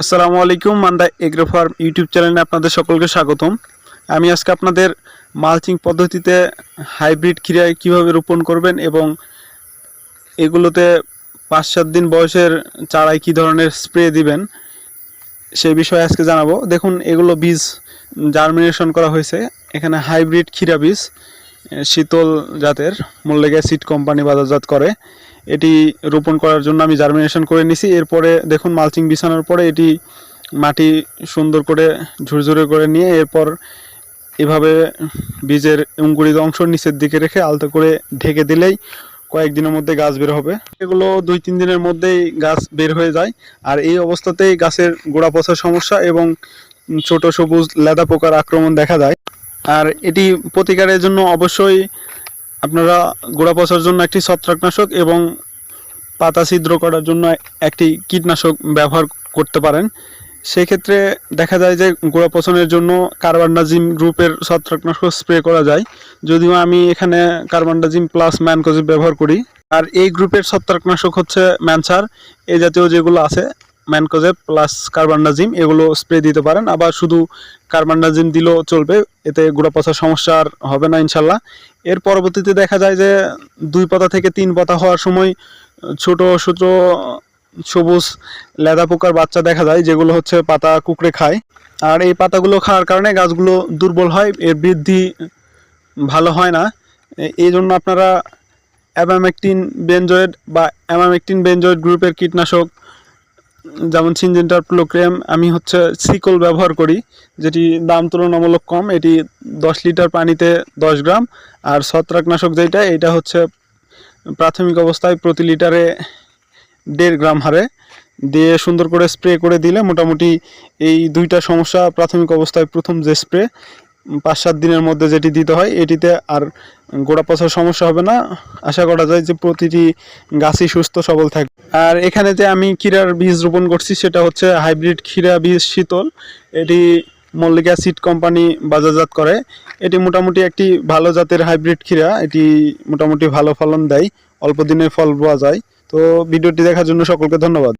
আসসালামু আলাইকুম, Manda agro farm YouTube চ্যানেলে আপনাদের সকলকে স্বাগতম। আমি আজকে আপনাদের মালচিং পদ্ধতিতে হাইব্রিড ক্ষীরা কীভাবে রোপণ করবেন এবং এগুলোতে পাঁচ সাত দিন বয়সের চারায় কী ধরনের স্প্রে দিবেন, সেই বিষয়ে আজকে জানাব। দেখুন, এগুলো বীজ জার্মিনেশন করা হয়েছে, এখানে হাইব্রিড ক্ষীরা বীজ। শীতল জাতের মল্লিকা সিড কোম্পানি বাজারজাত করে। এটি রোপণ করার জন্য আমি জার্মিনেশন করে নিছি। এরপরে দেখুন মালচিং বিছানোর পরে এটি মাটি সুন্দর করে ঝুরঝুরে করে নিয়ে এরপর এভাবে বীজের অঙ্কুরিত অংশ নিচের দিকে রেখে আলতো করে ঢেকে দিলেই কয়েকদিনের মধ্যে গাছ বের হবে। এগুলো দুই তিন দিনের মধ্যেই গাছ বের হয়ে যায়। আর এই অবস্থাতেই গাছের গোড়া পচার সমস্যা এবং ছোট সবুজ লেদা পোকার আক্রমণ দেখা যায় আর এটি প্রতিকারের জন্য অবশ্যই আপনারা গোড়া পচার জন্য একটি ছত্রাকনাশক এবং পাতা ছিদ্র করার জন্য একটি কীটনাশক ব্যবহার করতে পারেন। সেক্ষেত্রে দেখা যায় যে গোড়া পচনের জন্য কার্বান্ডাজিম গ্রুপের ছত্রাকনাশক স্প্রে করা যায়। যদিও আমি এখানে কার্বান্ডাজিম প্লাস ম্যানকোজিম ব্যবহার করি। আর এই গ্রুপের ছত্রাকনাশক হচ্ছে ম্যানসার। এই জাতীয় যেগুলো আছে ম্যানকোজেব প্লাস কার্বান্ডাজিম, এগুলো স্প্রে দিতে পারেন। আবার শুধু কার্বান্ডাজিম দিলেও চলবে, এতে গোড়া পচার সমস্যা আর হবে না ইনশাল্লাহ। এর পরবর্তীতে দেখা যায় যে দুই পাতা থেকে তিন পাতা হওয়ার সময় ছোট ছোট সবুজ লেদা পোকার বাচ্চা দেখা যায়, যেগুলো হচ্ছে পাতা কুকড়ে খায়। আর এই পাতাগুলো খাওয়ার কারণে গাছগুলো দুর্বল হয়, এর বৃদ্ধি ভালো হয় না। এই জন্য আপনারা অ্যামামেকটিন বেনজয়েড বা অ্যামামেকটিন বেনজয়েড গ্রুপের কীটনাশক যেমন সিনজেন্টার প্লোক্রেম আমি হচ্ছে সিকল ব্যবহার করি, যেটি দাম তুলনামূলক কম, এটি দশ লিটার পানিতে দশ গ্রাম, আর ছত্রাকনাশক যেটা এটা হচ্ছে প্রাথমিক অবস্থায় প্রতি লিটারে দেড় গ্রাম হারে। দিয়ে সুন্দর করে স্প্রে করে দিলে মোটামুটি এই দুইটা সমস্যা প্রাথমিক অবস্থায় প্রথম যে স্প্রে পাঁচ সাত দিনের মধ্যে যেটি দিতে হয়, এটিতে আর গোড়া পচার সমস্যা হবে না। আশা করা যায় যে প্রতিটি গাছই সুস্থ, সবল থাকবে। আর এখানে যে আমি ক্ষীরার বীজ রোপণ করছি, সেটা হচ্ছে হাইব্রিড ক্ষীরা বীজ শীতল। এটি মল্লিকা সিড কোম্পানি বাজারজাত করে। এটি মোটামুটি একটি ভালো জাতের হাইব্রিড ক্ষীরা। এটি মোটামুটি ভালো ফলন দেয়। অল্প দিনে ফল পাওয়া যায়। তো ভিডিওটি দেখার জন্য সকলকে ধন্যবাদ।